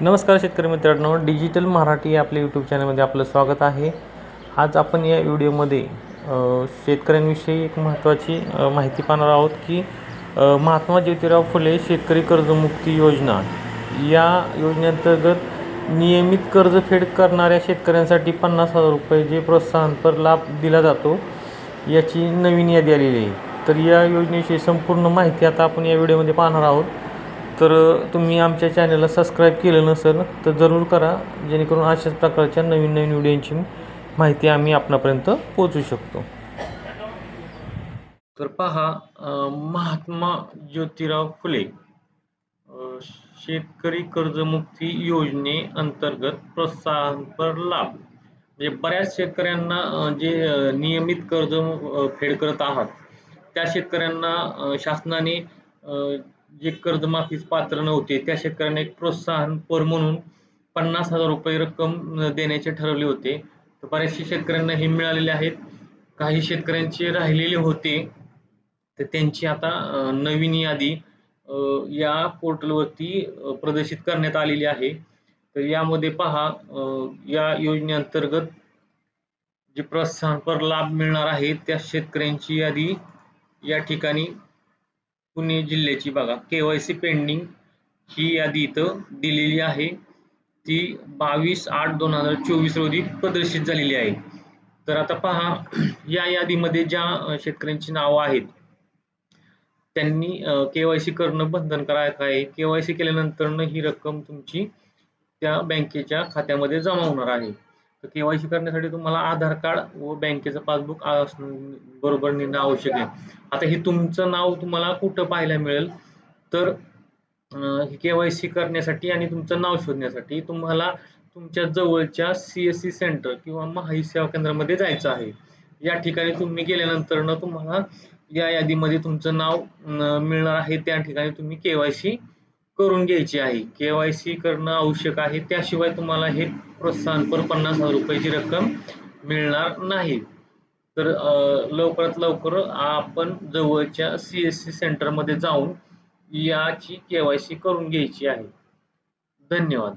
नमस्कार शेतकरी मित्रांनो डिजिटल मराठी आपल्या यूट्यूब चॅनलमध्ये आपलं स्वागत आहे. आज आपण या व्हिडिओमध्ये शेतकऱ्यांविषयी एक महत्त्वाची माहिती पाहणार आहोत की महात्मा ज्योतिराव फुले शेतकरी कर्जमुक्ती योजना या योजनेअंतर्गत नियमित कर्जफेड करणाऱ्या शेतकऱ्यांसाठी पन्नास हजार रुपये जे प्रोत्साहनपर लाभ दिला जातो याची नवीन यादी आलेली आहे. तर या योजनेविषयी संपूर्ण माहिती आता आपण या व्हिडिओमध्ये पाहणार आहोत. तर तुम्ही आमच्या चॅनलला सबस्क्राईब केलं नसेल तर जरूर करा जेणेकरून अशाच प्रकारच्या नवीन नवीन व्हिडिओंची माहिती आम्ही आपणापर्यंत पोहोचू शकतो. तर पहा महात्मा ज्योतिराव फुले शेतकरी कर्जमुक्ती योजने अंतर्गत प्रोत्साहनपर लाभ. म्हणजे बऱ्याच शेतकऱ्यांना जे नियमित कर्ज फेड करत आहात त्या शेतकऱ्यांना शासनाने जे कर्जमाफीस पात्र नव्हते त्या शेतकऱ्यांना एक प्रोत्साहनपर म्हणून पन्नास हजार रुपये रक्कम देण्याचे ठरवले होते. तर बऱ्याचशा शेतकऱ्यांना हे मिळालेले आहेत. काही शेतकऱ्यांचे राहिलेले होते. तर त्यांची आता नवीन यादी या पोर्टलवरती प्रदर्शित करण्यात आलेली आहे. तर यामध्ये पहा या योजनेअंतर्गत जे प्रोत्साहनपर लाभ मिळणार आहे त्या शेतकऱ्यांची यादी या ठिकाणी पुणे जिल्ह्याची बघा केवायसी पेंडिंग ही यादी इथं दिलेली आहे. ती बावीस आठ दोन हजार चोवीस रोजी प्रदर्शित झालेली आहे. तर आता पहा या यादीमध्ये ज्या शेतकऱ्यांची नावं आहेत त्यांनी केवायसी करणं बंधनकारक आहे. केवायसी केल्यानंतर ही रक्कम तुमची त्या बँकेच्या खात्यामध्ये जमा होणार आहे. तर केवायसी करण्यासाठी तुम्हाला आधार कार्ड व बँकेचं पासबुक बरोबर नेणं आवश्यक आहे. आता हे तुमचं नाव तुम्हाला कुठं पाहायला मिळेल? तर केवायसी करण्यासाठी आणि तुमचं नाव शोधण्यासाठी तुम्हाला तुमच्या जवळच्या सी एस सी सेंटर किंवा महाई सेवा केंद्रामध्ये जायचं आहे. या ठिकाणी तुम्ही गेल्यानंतर तुम्हाला या यादीमध्ये तुमचं नाव मिळणार आहे. त्या ठिकाणी तुम्ही केवायसी करून घ्यायची आहे. केवायसी करणं आवश्यक आहे. त्याशिवाय तुम्हाला हे प्रोत्साहनपर पन्नास हजार रुपयाची रक्कम मिळणार नाही. तर लवकरात लवकर आपण जवळच्या सी एस सी सेंटरमध्ये जाऊन याची केवायसी करून घ्यायची आहे. धन्यवाद.